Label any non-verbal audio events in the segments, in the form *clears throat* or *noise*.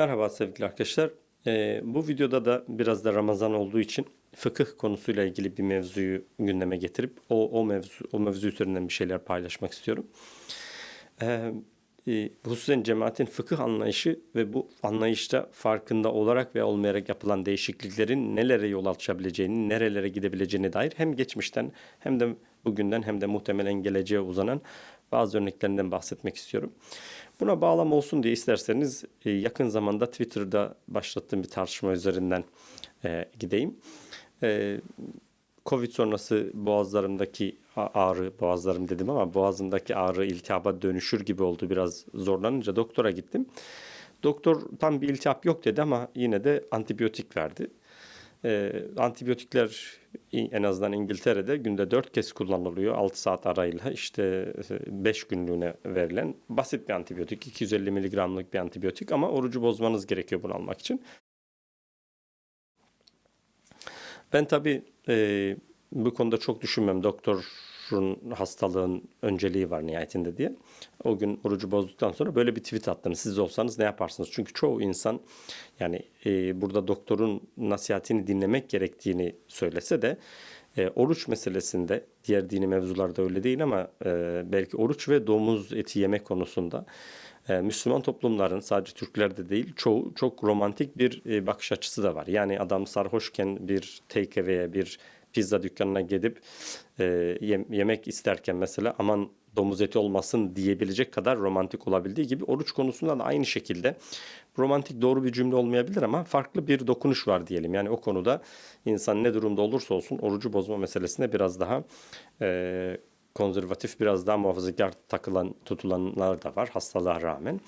Merhaba sevgili arkadaşlar. Ee, bu videoda da biraz da Ramazan olduğu için fıkıh konusuyla ilgili bir mevzuyu gündeme getirip o o mevzu o mevzu üzerinden bir şeyler paylaşmak istiyorum. Ee, e, hususen cemaatin fıkıh anlayışı ve bu anlayışta farkında olarak ve olmayarak yapılan değişikliklerin nelere yol açabileceğini, nerelere gidebileceğine dair hem geçmişten hem de bugünden hem de muhtemelen geleceğe uzanan bazı örneklerinden bahsetmek istiyorum. Buna bağlam olsun diye isterseniz e, yakın zamanda Twitter'da başlattığım bir tartışma üzerinden e, gideyim. E, Covid sonrası boğazlarımdaki ağrı, boğazlarım dedim ama boğazımdaki ağrı iltihaba dönüşür gibi oldu. Biraz zorlanınca doktora gittim. Doktor tam bir iltihap yok dedi ama yine de antibiyotik verdi. Ee, antibiyotikler en azından İngiltere'de günde 4 kez kullanılıyor. 6 saat arayla işte 5 günlüğüne verilen basit bir antibiyotik. 250 miligramlık bir antibiyotik ama orucu bozmanız gerekiyor bunu almak için. Ben tabii e, bu konuda çok düşünmem. Doktorun hastalığın önceliği var nihayetinde diye. O gün orucu bozduktan sonra böyle bir tweet attım. Siz olsanız ne yaparsınız? Çünkü çoğu insan yani e, burada doktorun nasihatini dinlemek gerektiğini söylese de e, oruç meselesinde diğer dini mevzularda öyle değil ama e, belki oruç ve domuz eti yemek konusunda e, Müslüman toplumların sadece Türklerde değil çoğu çok romantik bir e, bakış açısı da var. Yani adam sarhoşken bir takeaway'e bir pizza dükkanına gidip e, yem- yemek isterken mesela aman domuz eti olmasın diyebilecek kadar romantik olabildiği gibi oruç konusunda da aynı şekilde romantik doğru bir cümle olmayabilir ama farklı bir dokunuş var diyelim. Yani o konuda insan ne durumda olursa olsun orucu bozma meselesine biraz daha e, konservatif, biraz daha muhafazakar takılan, tutulanlar da var hastalığa rağmen.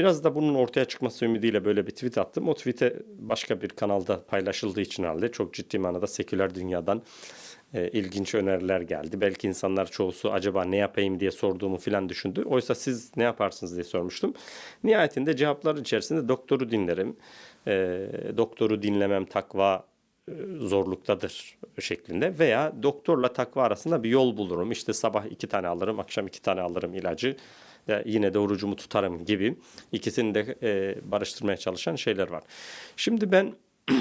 Biraz da bunun ortaya çıkması ümidiyle böyle bir tweet attım. O tweet'e başka bir kanalda paylaşıldığı için halde çok ciddi manada seküler dünyadan e, ilginç öneriler geldi. Belki insanlar çoğusu acaba ne yapayım diye sorduğumu filan düşündü. Oysa siz ne yaparsınız diye sormuştum. Nihayetinde cevaplar içerisinde doktoru dinlerim. E, doktoru dinlemem takva e, zorluktadır şeklinde veya doktorla takva arasında bir yol bulurum. İşte sabah iki tane alırım, akşam iki tane alırım ilacı. Ya yine de orucumu tutarım gibi ikisini de e, barıştırmaya çalışan şeyler var. Şimdi ben *clears throat*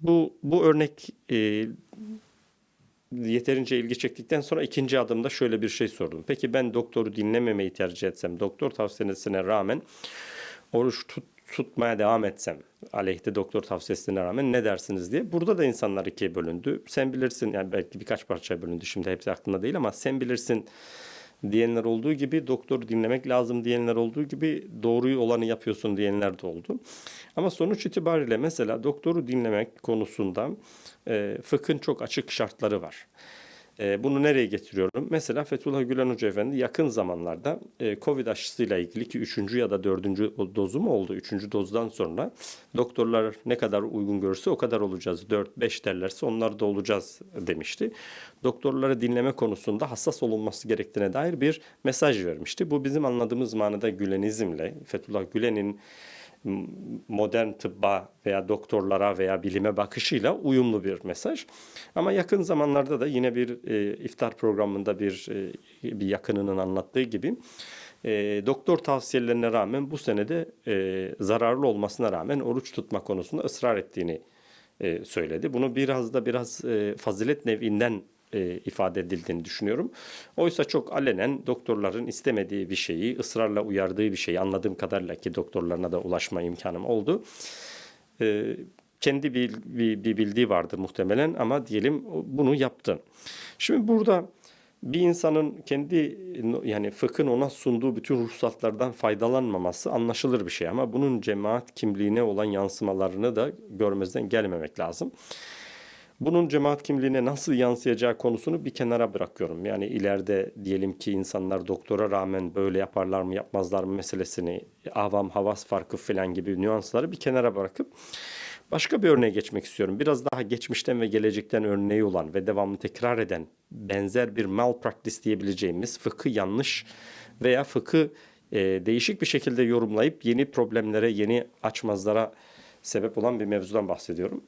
bu bu örnek e, yeterince ilgi çektikten sonra ikinci adımda şöyle bir şey sordum. Peki ben doktoru dinlememeyi tercih etsem, doktor tavsiyesine rağmen oruç tut, tutmaya devam etsem, aleyhte doktor tavsiyesine rağmen ne dersiniz diye. Burada da insanlar ikiye bölündü. Sen bilirsin, yani belki birkaç parçaya bölündü şimdi hepsi aklımda değil ama sen bilirsin diyenler olduğu gibi doktor dinlemek lazım diyenler olduğu gibi doğruyu olanı yapıyorsun diyenler de oldu. Ama sonuç itibariyle mesela doktoru dinlemek konusunda e, fıkhın çok açık şartları var. E, bunu nereye getiriyorum? Mesela Fethullah Gülen Hoca Efendi yakın zamanlarda e, Covid aşısıyla ilgili ki üçüncü ya da dördüncü dozu mu oldu? Üçüncü dozdan sonra doktorlar ne kadar uygun görürse o kadar olacağız. 4-5 derlerse onlar da olacağız demişti. Doktorları dinleme konusunda hassas olunması gerektiğine dair bir mesaj vermişti. Bu bizim anladığımız manada Gülenizmle, Fethullah Gülen'in modern tıbba veya doktorlara veya bilime bakışıyla uyumlu bir mesaj. Ama yakın zamanlarda da yine bir e, iftar programında bir e, bir yakınının anlattığı gibi e, doktor tavsiyelerine rağmen bu senede e, zararlı olmasına rağmen oruç tutma konusunda ısrar ettiğini e, söyledi. Bunu biraz da biraz e, fazilet nevinden e, ifade edildiğini düşünüyorum. Oysa çok alenen doktorların istemediği bir şeyi, ısrarla uyardığı bir şeyi anladığım kadarıyla ki doktorlarına da ulaşma imkanım oldu. E, kendi bir, bir, bir bildiği vardır muhtemelen ama diyelim bunu yaptı. Şimdi burada bir insanın kendi yani fıkhın ona sunduğu bütün ruhsatlardan faydalanmaması anlaşılır bir şey ama bunun cemaat kimliğine olan yansımalarını da görmezden gelmemek lazım. Bunun cemaat kimliğine nasıl yansıyacağı konusunu bir kenara bırakıyorum. Yani ileride diyelim ki insanlar doktora rağmen böyle yaparlar mı yapmazlar mı meselesini, avam havas farkı falan gibi nüansları bir kenara bırakıp başka bir örneğe geçmek istiyorum. Biraz daha geçmişten ve gelecekten örneği olan ve devamlı tekrar eden benzer bir malpractice diyebileceğimiz fıkı yanlış veya fıkı e, değişik bir şekilde yorumlayıp yeni problemlere, yeni açmazlara sebep olan bir mevzudan bahsediyorum.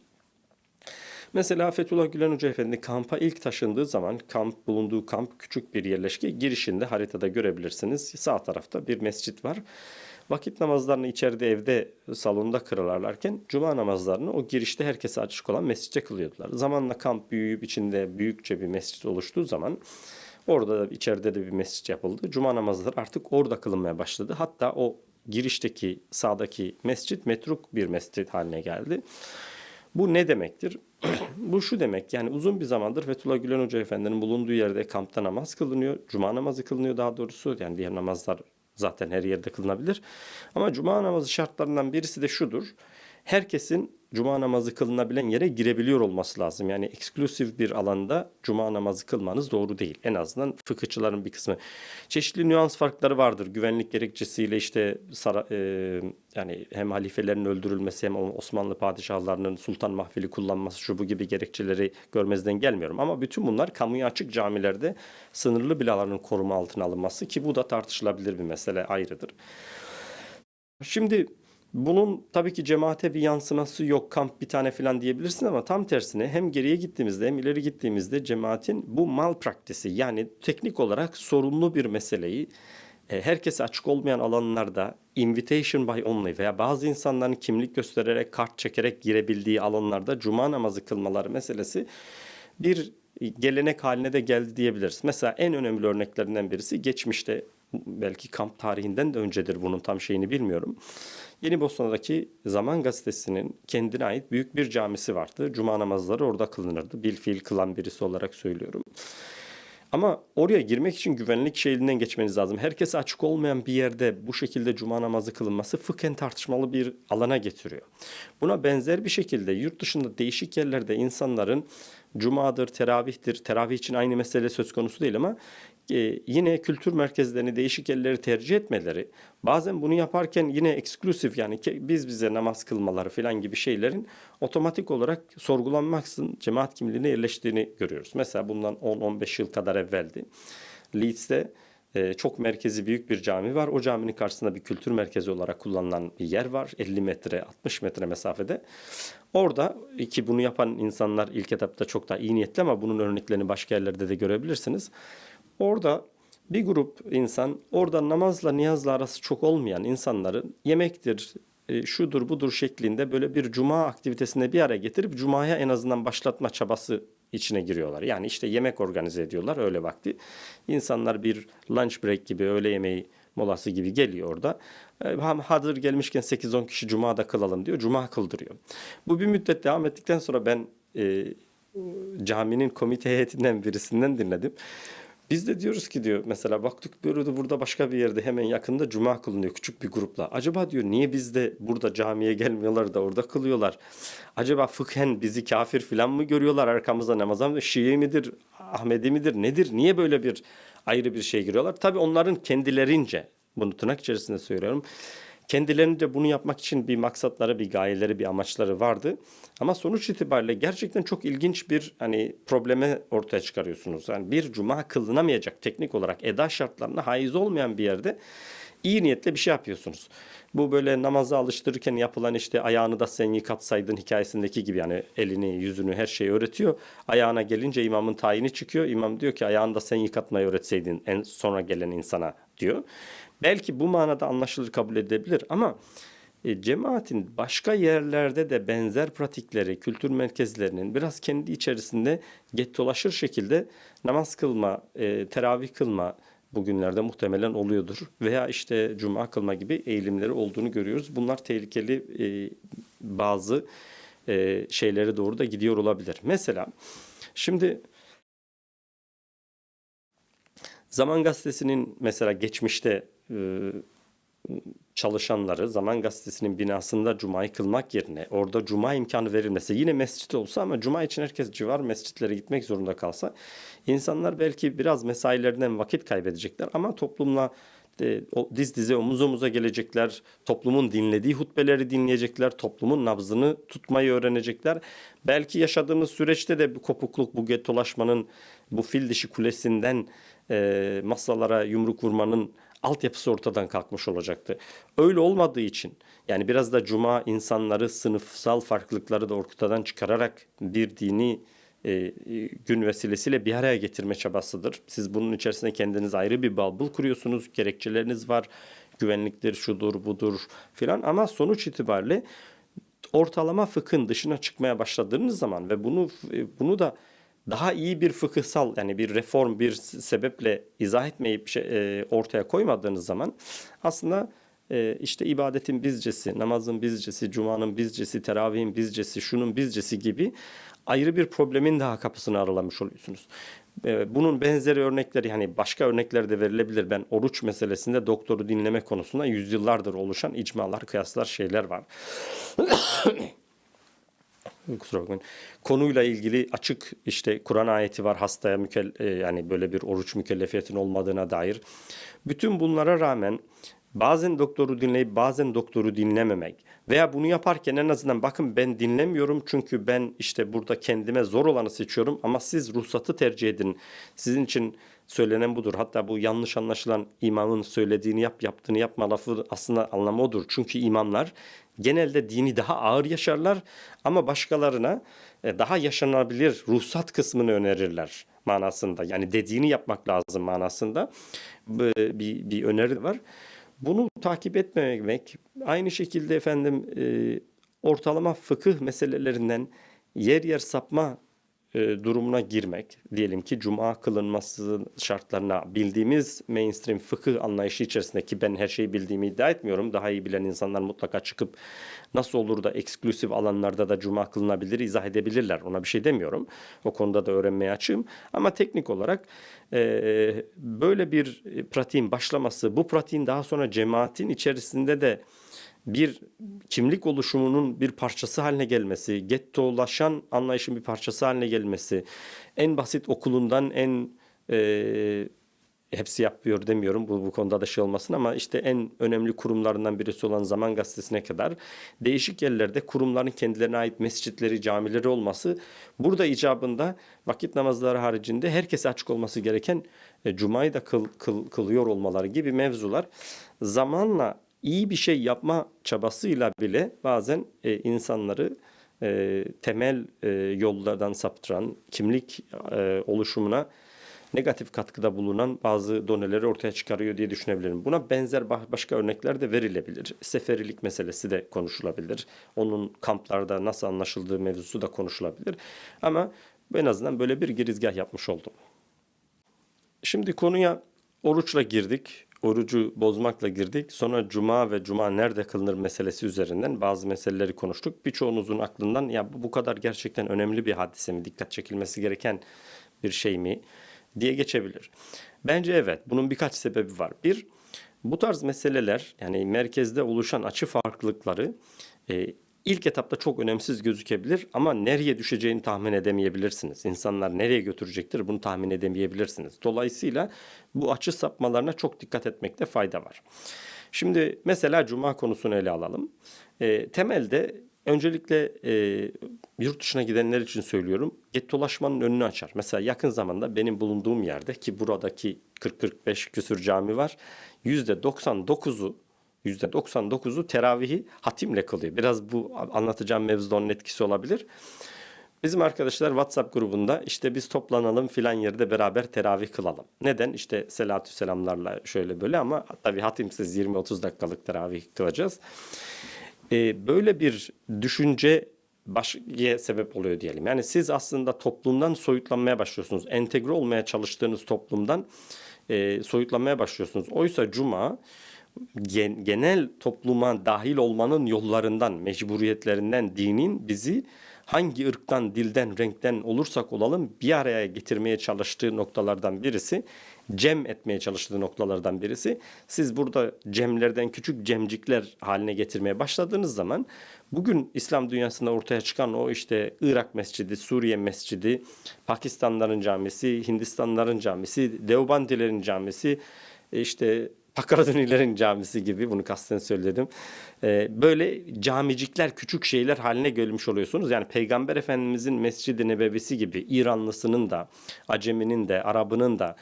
Mesela Fethullah Gülen Hoca Efendi kampa ilk taşındığı zaman kamp bulunduğu kamp küçük bir yerleşke girişinde haritada görebilirsiniz. Sağ tarafta bir mescit var. vakit namazlarını içeride evde salonda kırarlarken cuma namazlarını o girişte herkese açık olan mescitte kılıyordular. Zamanla kamp büyüyüp içinde büyükçe bir mescit oluştuğu zaman orada da içeride de bir mescit yapıldı. Cuma namazları artık orada kılınmaya başladı. Hatta o girişteki sağdaki mescit metruk bir mescit haline geldi. Bu ne demektir? *clears throat* Bu şu demek yani uzun bir zamandır Fethullah Gülen Hoca Efendi'nin bulunduğu yerde kampta namaz kılınıyor. Cuma namazı kılınıyor daha doğrusu. Yani diğer namazlar zaten her yerde kılınabilir. Ama cuma namazı şartlarından birisi de şudur. Herkesin cuma namazı kılınabilen yere girebiliyor olması lazım. Yani eksklusif bir alanda cuma namazı kılmanız doğru değil. En azından fıkıhçıların bir kısmı. Çeşitli nüans farkları vardır. Güvenlik gerekçesiyle işte sara, e, yani hem halifelerin öldürülmesi hem Osmanlı padişahlarının sultan mahfili kullanması şu bu gibi gerekçeleri görmezden gelmiyorum. Ama bütün bunlar kamuya açık camilerde sınırlı bilaların koruma altına alınması ki bu da tartışılabilir bir mesele ayrıdır. Şimdi bunun tabii ki cemaate bir yansıması yok, kamp bir tane falan diyebilirsin ama tam tersine hem geriye gittiğimizde hem ileri gittiğimizde cemaatin bu mal praktisi yani teknik olarak sorunlu bir meseleyi e, herkese açık olmayan alanlarda invitation by only veya bazı insanların kimlik göstererek kart çekerek girebildiği alanlarda cuma namazı kılmaları meselesi bir gelenek haline de geldi diyebiliriz. Mesela en önemli örneklerinden birisi geçmişte belki kamp tarihinden de öncedir bunun tam şeyini bilmiyorum. Yeni Bosna'daki Zaman Gazetesi'nin kendine ait büyük bir camisi vardı. Cuma namazları orada kılınırdı. Bilfiil kılan birisi olarak söylüyorum. Ama oraya girmek için güvenlik şeyinden geçmeniz lazım. Herkese açık olmayan bir yerde bu şekilde cuma namazı kılınması fıkhen tartışmalı bir alana getiriyor. Buna benzer bir şekilde yurt dışında değişik yerlerde insanların cumadır, teravihtir, teravih için aynı mesele söz konusu değil ama e, yine kültür merkezlerini değişik yerleri tercih etmeleri, bazen bunu yaparken yine eksklusif yani biz bize namaz kılmaları falan gibi şeylerin otomatik olarak sorgulanmaksızın cemaat kimliğine yerleştiğini görüyoruz. Mesela bundan 10-15 yıl kadar evveldi. Leeds'te e, çok merkezi büyük bir cami var. O caminin karşısında bir kültür merkezi olarak kullanılan bir yer var. 50 metre, 60 metre mesafede. Orada ki bunu yapan insanlar ilk etapta çok daha iyi niyetli ama bunun örneklerini başka yerlerde de görebilirsiniz. Orada bir grup insan orada namazla niyazla arası çok olmayan insanların yemektir, e, şudur budur şeklinde böyle bir cuma aktivitesine bir araya getirip cumaya en azından başlatma çabası içine giriyorlar. Yani işte yemek organize ediyorlar öyle vakti. İnsanlar bir lunch break gibi öğle yemeği molası gibi geliyor orada. E, ha- Hazır gelmişken 8-10 kişi cuma da kılalım diyor. Cuma kıldırıyor. Bu bir müddet devam ettikten sonra ben e, caminin komite heyetinden birisinden dinledim. Biz de diyoruz ki diyor mesela baktık böyle burada başka bir yerde hemen yakında cuma kılınıyor küçük bir grupla. Acaba diyor niye biz de burada camiye gelmiyorlar da orada kılıyorlar? Acaba fıkhen bizi kafir falan mı görüyorlar arkamızda namaza mı? Şii midir, Ahmedi midir nedir? Niye böyle bir ayrı bir şey giriyorlar? Tabii onların kendilerince bunu tırnak içerisinde söylüyorum. Kendilerince bunu yapmak için bir maksatları, bir gayeleri, bir amaçları vardı. Ama sonuç itibariyle gerçekten çok ilginç bir hani probleme ortaya çıkarıyorsunuz. Yani bir cuma kılınamayacak teknik olarak eda şartlarına haiz olmayan bir yerde iyi niyetle bir şey yapıyorsunuz. Bu böyle namaza alıştırırken yapılan işte ayağını da sen yıkatsaydın hikayesindeki gibi yani elini, yüzünü her şeyi öğretiyor. Ayağına gelince imamın tayini çıkıyor. İmam diyor ki ayağını da sen yıkatmayı öğretseydin en sonra gelen insana diyor. Belki bu manada anlaşılır kabul edilebilir ama e, cemaatin başka yerlerde de benzer pratikleri, kültür merkezlerinin biraz kendi içerisinde gettolaşır şekilde namaz kılma, e, teravih kılma bugünlerde muhtemelen oluyordur. Veya işte cuma kılma gibi eğilimleri olduğunu görüyoruz. Bunlar tehlikeli e, bazı e, şeylere doğru da gidiyor olabilir. Mesela şimdi Zaman Gazetesi'nin mesela geçmişte e, çalışanları Zaman Gazetesi'nin binasında cumayı kılmak yerine orada cuma imkanı verilmesi yine mescit olsa ama cuma için herkes civar mescitlere gitmek zorunda kalsa insanlar belki biraz mesailerinden vakit kaybedecekler ama toplumla e, o, diz dize omuz omuza gelecekler. Toplumun dinlediği hutbeleri dinleyecekler. Toplumun nabzını tutmayı öğrenecekler. Belki yaşadığımız süreçte de bu kopukluk, bu getolaşmanın, bu fil dişi kulesinden e, masalara yumruk vurmanın altyapısı ortadan kalkmış olacaktı. Öyle olmadığı için yani biraz da cuma insanları sınıfsal farklılıkları da ortadan çıkararak bir dini e, e, gün vesilesiyle bir araya getirme çabasıdır. Siz bunun içerisinde kendiniz ayrı bir bubble kuruyorsunuz. Gerekçeleriniz var. güvenliktir, şudur, budur filan ama sonuç itibariyle ortalama fıkhın dışına çıkmaya başladığınız zaman ve bunu bunu da daha iyi bir fıkıhsal yani bir reform bir sebeple izah etmeyip şey, e, ortaya koymadığınız zaman aslında e, işte ibadetin bizcesi, namazın bizcesi, cumanın bizcesi, teravihin bizcesi, şunun bizcesi gibi ayrı bir problemin daha kapısını aralamış oluyorsunuz. E, bunun benzeri örnekleri hani başka örnekler de verilebilir. Ben oruç meselesinde doktoru dinleme konusunda yüzyıllardır oluşan icmalar, kıyaslar, şeyler var. Kusura bakmayın. Konuyla ilgili açık işte Kur'an ayeti var hastaya mükel e, yani böyle bir oruç mükellefiyetin olmadığına dair. Bütün bunlara rağmen bazen doktoru dinleyip bazen doktoru dinlememek veya bunu yaparken en azından bakın ben dinlemiyorum çünkü ben işte burada kendime zor olanı seçiyorum ama siz ruhsatı tercih edin. Sizin için söylenen budur. Hatta bu yanlış anlaşılan imamın söylediğini yap, yaptığını yapma lafı aslında anlamı odur. Çünkü imamlar genelde dini daha ağır yaşarlar ama başkalarına e, daha yaşanabilir ruhsat kısmını önerirler manasında. Yani dediğini yapmak lazım manasında bir, bir öneri var. Bunu takip etmemek, aynı şekilde efendim e, ortalama fıkıh meselelerinden yer yer sapma durumuna girmek, diyelim ki cuma kılınması şartlarına bildiğimiz mainstream fıkıh anlayışı içerisinde ki ben her şeyi bildiğimi iddia etmiyorum. Daha iyi bilen insanlar mutlaka çıkıp nasıl olur da eksklusif alanlarda da cuma kılınabilir izah edebilirler. Ona bir şey demiyorum. O konuda da öğrenmeye açığım. Ama teknik olarak e, böyle bir pratiğin başlaması, bu pratiğin daha sonra cemaatin içerisinde de bir kimlik oluşumunun bir parçası haline gelmesi, gettolaşan anlayışın bir parçası haline gelmesi, en basit okulundan en e, hepsi yapıyor demiyorum bu, bu konuda da şey olmasın ama işte en önemli kurumlarından birisi olan Zaman Gazetesi'ne kadar değişik yerlerde kurumların kendilerine ait mescitleri, camileri olması burada icabında vakit namazları haricinde herkese açık olması gereken e, Cuma'yı da kıl, kıl, kılıyor olmaları gibi mevzular zamanla iyi bir şey yapma çabasıyla bile bazen e, insanları e, temel e, yollardan saptıran, kimlik e, oluşumuna negatif katkıda bulunan bazı doneleri ortaya çıkarıyor diye düşünebilirim. Buna benzer başka örnekler de verilebilir. Seferilik meselesi de konuşulabilir. Onun kamplarda nasıl anlaşıldığı mevzusu da konuşulabilir. Ama en azından böyle bir girizgah yapmış oldum. Şimdi konuya oruçla girdik orucu bozmakla girdik. Sonra cuma ve cuma nerede kılınır meselesi üzerinden bazı meseleleri konuştuk. Birçoğunuzun aklından ya bu kadar gerçekten önemli bir hadise mi, dikkat çekilmesi gereken bir şey mi diye geçebilir. Bence evet. Bunun birkaç sebebi var. Bir, bu tarz meseleler yani merkezde oluşan açı farklılıkları e, ilk etapta çok önemsiz gözükebilir ama nereye düşeceğini tahmin edemeyebilirsiniz. İnsanlar nereye götürecektir bunu tahmin edemeyebilirsiniz. Dolayısıyla bu açı sapmalarına çok dikkat etmekte fayda var. Şimdi mesela cuma konusunu ele alalım. E, temelde öncelikle e, yurt dışına gidenler için söylüyorum. Gettolaşmanın önünü açar. Mesela yakın zamanda benim bulunduğum yerde ki buradaki 40-45 küsür cami var. %99'u %99'u teravihi hatimle kılıyor. Biraz bu anlatacağım mevzuda onun etkisi olabilir. Bizim arkadaşlar WhatsApp grubunda işte biz toplanalım filan yerde beraber teravih kılalım. Neden? İşte selatü selamlarla şöyle böyle ama tabii hatimsiz 20-30 dakikalık teravih kılacağız. Ee, böyle bir düşünce başıya sebep oluyor diyelim. Yani siz aslında toplumdan soyutlanmaya başlıyorsunuz. Entegre olmaya çalıştığınız toplumdan e, soyutlanmaya başlıyorsunuz. Oysa cuma genel topluma dahil olmanın yollarından, mecburiyetlerinden dinin bizi hangi ırktan, dilden, renkten olursak olalım bir araya getirmeye çalıştığı noktalardan birisi, cem etmeye çalıştığı noktalardan birisi. Siz burada cemlerden küçük cemcikler haline getirmeye başladığınız zaman bugün İslam dünyasında ortaya çıkan o işte Irak mescidi, Suriye mescidi, Pakistanların camisi, Hindistanların camisi, Deobandilerin camisi, işte Pakaradunilerin camisi gibi bunu kasten söyledim. Ee, böyle camicikler küçük şeyler haline gelmiş oluyorsunuz. Yani Peygamber Efendimizin Mescid-i Nebevisi gibi İranlısının da, Aceminin de, Arabının da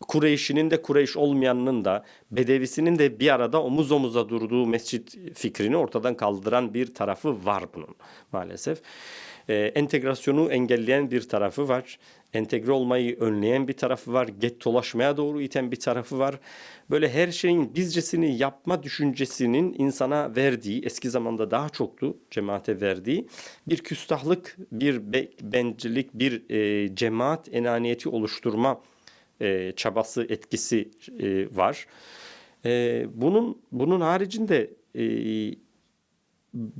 Kureyş'inin de Kureyş olmayanının da Bedevisinin de bir arada omuz omuza durduğu mescit fikrini ortadan kaldıran bir tarafı var bunun maalesef. Ee, entegrasyonu engelleyen bir tarafı var. Entegre olmayı önleyen bir tarafı var. Gettolaşmaya doğru iten bir tarafı var. Böyle her şeyin bizcesini yapma düşüncesinin insana verdiği, eski zamanda daha çoktu cemaate verdiği bir küstahlık, bir be- bir e, cemaat enaniyeti oluşturma e, çabası, etkisi e, var. E, bunun bunun haricinde e,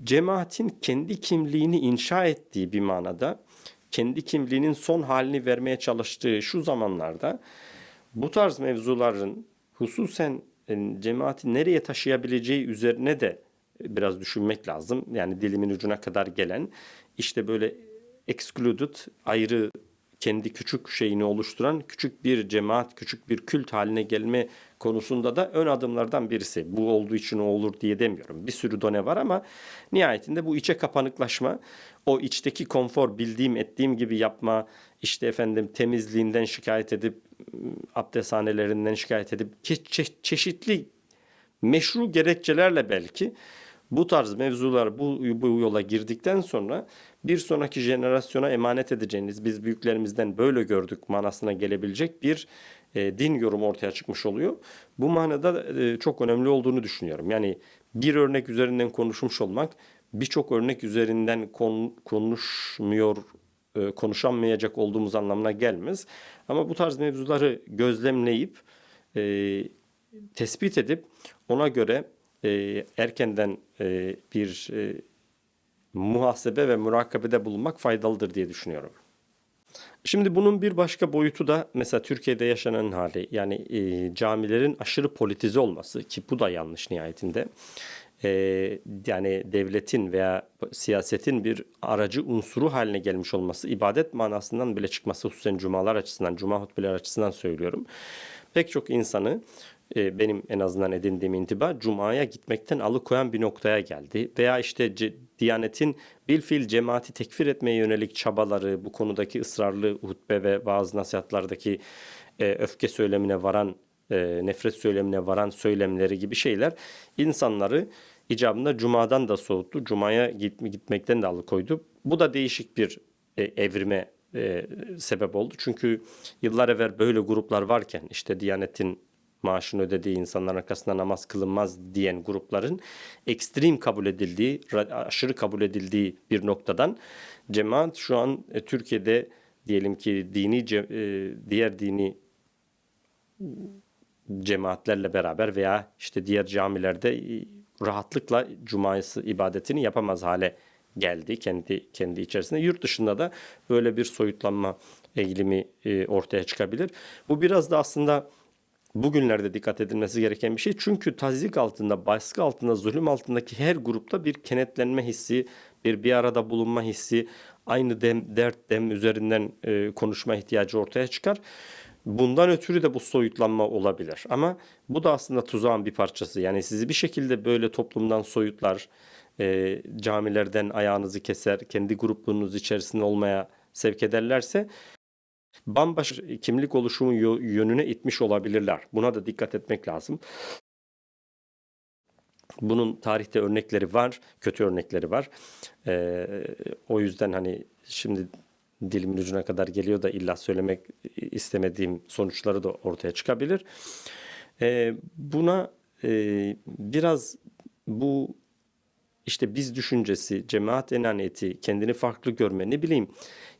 cemaatin kendi kimliğini inşa ettiği bir manada, kendi kimliğinin son halini vermeye çalıştığı şu zamanlarda bu tarz mevzuların hususen e, cemaati nereye taşıyabileceği üzerine de biraz düşünmek lazım. Yani dilimin ucuna kadar gelen işte böyle excluded ayrı kendi küçük şeyini oluşturan küçük bir cemaat, küçük bir kült haline gelme konusunda da ön adımlardan birisi. Bu olduğu için o olur diye demiyorum. Bir sürü done var ama nihayetinde bu içe kapanıklaşma, o içteki konfor bildiğim ettiğim gibi yapma, işte efendim temizliğinden şikayet edip abdesthanelerinden şikayet edip çe- çeşitli meşru gerekçelerle belki bu tarz mevzular bu, bu yola girdikten sonra bir sonraki jenerasyona emanet edeceğiniz biz büyüklerimizden böyle gördük manasına gelebilecek bir e, din yorumu ortaya çıkmış oluyor. Bu manada e, çok önemli olduğunu düşünüyorum. Yani bir örnek üzerinden konuşmuş olmak birçok örnek üzerinden kon, konuşmuyor e, konuşamayacak olduğumuz anlamına gelmez. Ama bu tarz mevzuları gözlemleyip tespit edip ona göre e, erkenden bir muhasebe ve murakabede bulunmak faydalıdır diye düşünüyorum. Şimdi bunun bir başka boyutu da mesela Türkiye'de yaşanan hali yani e, camilerin aşırı politize olması ki bu da yanlış nihayetinde. E, yani devletin veya siyasetin bir aracı unsuru haline gelmiş olması ibadet manasından bile çıkması hususen cumalar açısından, cuma hutbeleri açısından söylüyorum. Pek çok insanı e, benim en azından edindiğim intiba Cuma'ya gitmekten alıkoyan bir noktaya geldi. Veya işte Diyanet'in bilfil cemaati tekfir etmeye yönelik çabaları, bu konudaki ısrarlı hutbe ve bazı nasihatlardaki e, öfke söylemine varan, e, nefret söylemine varan söylemleri gibi şeyler insanları icabında Cuma'dan da soğuttu. Cuma'ya git, gitmekten de alıkoydu. Bu da değişik bir e, evrime e, sebep oldu. Çünkü yıllar evvel böyle gruplar varken işte Diyanet'in maaşını ödediği insanların arkasında namaz kılınmaz diyen grupların ekstrem kabul edildiği, aşırı kabul edildiği bir noktadan cemaat şu an e, Türkiye'de diyelim ki dini e, diğer dini cemaatlerle beraber veya işte diğer camilerde e, rahatlıkla cumayası ibadetini yapamaz hale geldi kendi kendi içerisinde. Yurt dışında da böyle bir soyutlanma eğilimi e, ortaya çıkabilir. Bu biraz da aslında bugünlerde dikkat edilmesi gereken bir şey. Çünkü tazik altında, baskı altında, zulüm altındaki her grupta bir kenetlenme hissi, bir bir arada bulunma hissi, aynı dem, dert dem üzerinden e, konuşma ihtiyacı ortaya çıkar. Bundan ötürü de bu soyutlanma olabilir. Ama bu da aslında tuzağın bir parçası. Yani sizi bir şekilde böyle toplumdan soyutlar, e, camilerden ayağınızı keser, kendi grupluğunuz içerisinde olmaya sevk ederlerse bambaşka kimlik oluşumu yönüne itmiş olabilirler. Buna da dikkat etmek lazım. Bunun tarihte örnekleri var, kötü örnekleri var. Ee, o yüzden hani şimdi dilimin ucuna kadar geliyor da illa söylemek istemediğim sonuçları da ortaya çıkabilir. Ee, buna e, biraz bu işte biz düşüncesi, cemaat enaniyeti, kendini farklı görme, ne bileyim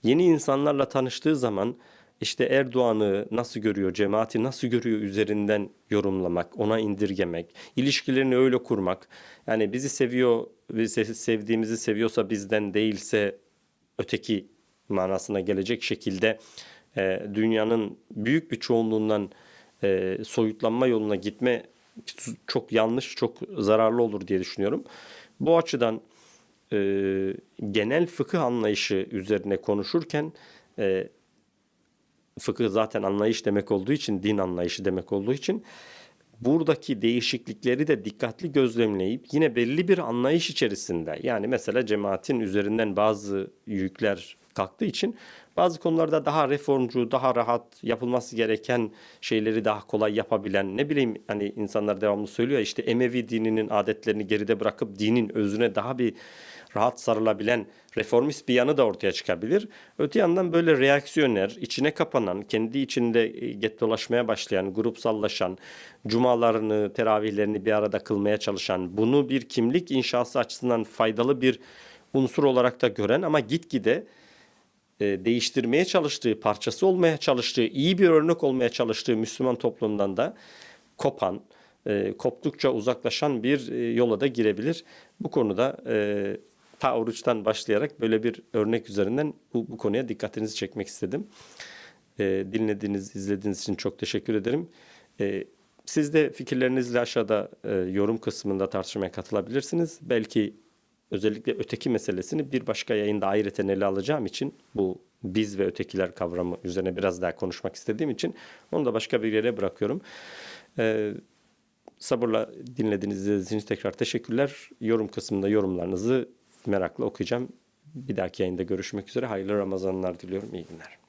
yeni insanlarla tanıştığı zaman işte Erdoğan'ı nasıl görüyor, cemaati nasıl görüyor üzerinden yorumlamak, ona indirgemek, ilişkilerini öyle kurmak. Yani bizi seviyor, bizi sevdiğimizi seviyorsa bizden değilse öteki manasına gelecek şekilde e, dünyanın büyük bir çoğunluğundan e, soyutlanma yoluna gitme çok yanlış, çok zararlı olur diye düşünüyorum. Bu açıdan e, genel fıkıh anlayışı üzerine konuşurken e, fıkıh zaten anlayış demek olduğu için, din anlayışı demek olduğu için buradaki değişiklikleri de dikkatli gözlemleyip yine belli bir anlayış içerisinde yani mesela cemaatin üzerinden bazı yükler kalktığı için bazı konularda daha reformcu, daha rahat yapılması gereken şeyleri daha kolay yapabilen ne bileyim hani insanlar devamlı söylüyor işte Emevi dininin adetlerini geride bırakıp dinin özüne daha bir rahat sarılabilen reformist bir yanı da ortaya çıkabilir. Öte yandan böyle reaksiyoner, içine kapanan, kendi içinde e, gettolaşmaya başlayan, grupsallaşan, cumalarını, teravihlerini bir arada kılmaya çalışan, bunu bir kimlik inşası açısından faydalı bir unsur olarak da gören ama gitgide e, değiştirmeye çalıştığı, parçası olmaya çalıştığı, iyi bir örnek olmaya çalıştığı Müslüman toplumdan da kopan, e, koptukça uzaklaşan bir e, yola da girebilir. Bu konuda e, ta oruçtan başlayarak böyle bir örnek üzerinden bu, bu konuya dikkatinizi çekmek istedim. E, dinlediğiniz, izlediğiniz için çok teşekkür ederim. E, siz de fikirlerinizle aşağıda yorum kısmında tartışmaya katılabilirsiniz. Belki özellikle öteki meselesini bir başka yayında ayrıca ele alacağım için bu biz ve ötekiler kavramı üzerine biraz daha konuşmak istediğim için onu da başka bir yere bırakıyorum. Ee, sabırla dinlediğiniz için tekrar teşekkürler. Yorum kısmında yorumlarınızı merakla okuyacağım. Bir dahaki yayında görüşmek üzere. Hayırlı Ramazanlar diliyorum. İyi günler.